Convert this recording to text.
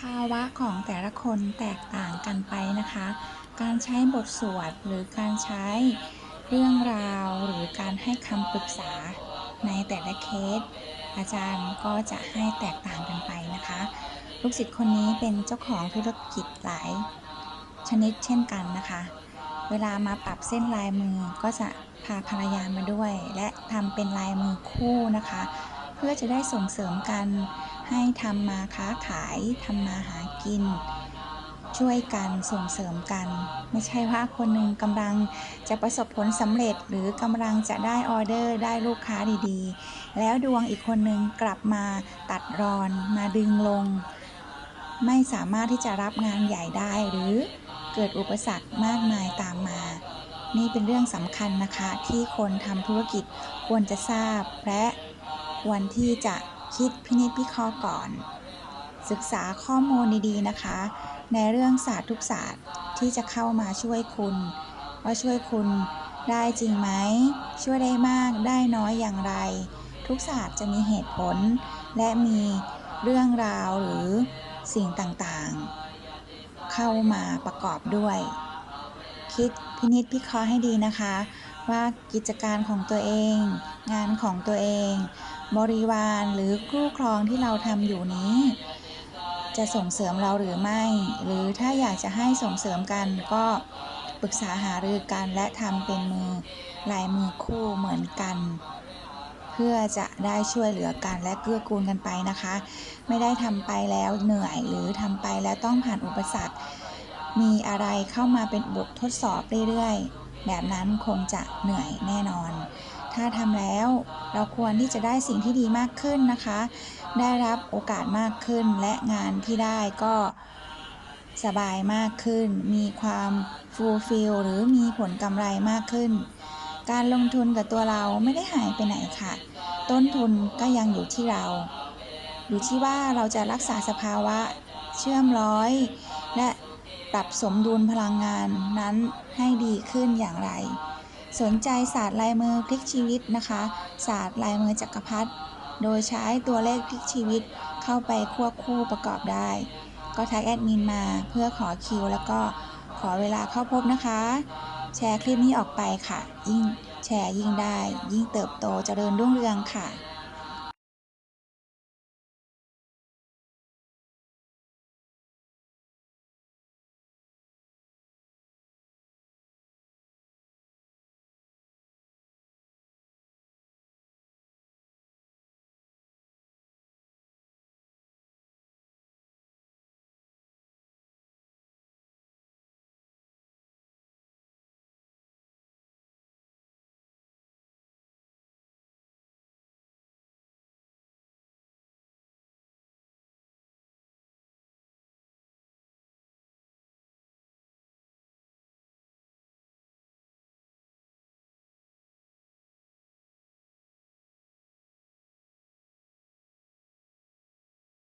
ภาวะของแต่ละคนแตกต่างกันไปนะคะ การใช้บทสวดหรือการใช้เรื่องราวหรือการให้คำปรึกษาในแต่ละเคส อาจารย์ก็จะให้แตกต่างกันไปนะคะ ลูกศิษย์คนนี้เป็นเจ้าของธุรกิจหลายชนิดเช่นกันนะคะ เวลามาปรับเส้นลายมือก็จะพาภรรยามาด้วย และทำเป็นลายมือคู่นะคะ เพื่อจะได้ส่งเสริมกันให้ทำมาค้าขายทำมาหากิน ช่วยกันส่งเสริมกัน ไม่ใช่ว่าคนหนึ่งกำลังจะประสบผลสำเร็จหรือกำลังจะได้ออเดอร์ได้ลูกค้าดีๆ แล้วดวงอีกคนหนึ่งกลับมาตัดรอนมาดึงลง ไม่สามารถที่จะรับงานใหญ่ได้หรือเกิดอุปสรรคมากมายตามมานี่เป็นเรื่องสำคัญนะคะที่คนทำธุรกิจควรจะทราบและ วรที่จะคิดพินิจพิเคราะห์ก่อน ศึกษาข้อมูลดีๆนะคะ ในเรื่องศาสตร์ทุกศาสตร์ที่จะเข้ามาช่วยคุณ ว่าช่วยคุณได้จริงไหม ช่วยได้มากได้น้อยอย่างไร ทุกศาสตร์จะมีเหตุผล และมีเรื่องราวหรือสิ่งต่างๆ เข้ามาประกอบด้วย คิดพินิจพิเคราะห์ให้ดีนะคะ ว่ากิจการของตัวเอง งานของตัวเอง บริวารหรือคู่ครองที่เราทำอยู่นี้ จะส่งเสริมเราหรือไม่ หรือถ้าอยากจะให้ส่งเสริมกันก็ปรึกษาหารือกันและทำเป็นมือลายมือคู่เหมือนกัน เพื่อจะได้ช่วยเหลือกันและเกื้อกูลกันไปนะคะ ไม่ได้ทำไปแล้วเหนื่อยหรือทำไปแล้วต้องผ่านอุปสรรค มีอะไรเข้ามาเป็นบททดสอบเรื่อยๆ แบบนั้นคงจะเหนื่อยแน่นอน ถ้าทำแล้วเราควรที่จะได้สิ่งที่ดีมากขึ้นนะคะ ได้รับโอกาสมากขึ้นและงานที่ได้ก็สบายมากขึ้น มีความฟูลฟิลหรือมีผลกำไรมากขึ้น การลงทุนกับตัวเราไม่ได้หายไปไหนค่ะ ต้นทุนก็ยังอยู่ที่เรา อยู่ที่ว่าเราจะรักษาสภาวะเชื่อมร้อย และ ปรับสมดุลพลังงานนั้นให้ดีขึ้นอย่างไร สนใจศาสตร์ลายมือพลิกชีวิตนะคะ ศาสตร์ลายมือจักรพรรดิโดยใช้ตัวเลขพลิกชีวิตเข้าไปควบคู่ประกอบได้ ก็ทักแอดมินมาเพื่อขอคิว แล้วก็ขอเวลาเข้าพบนะคะ แชร์คลิปนี้ออกไปค่ะ ยิ่งแชร์ยิ่งได้ ยิ่งเติบโตเจริญรุ่งเรืองค่ะ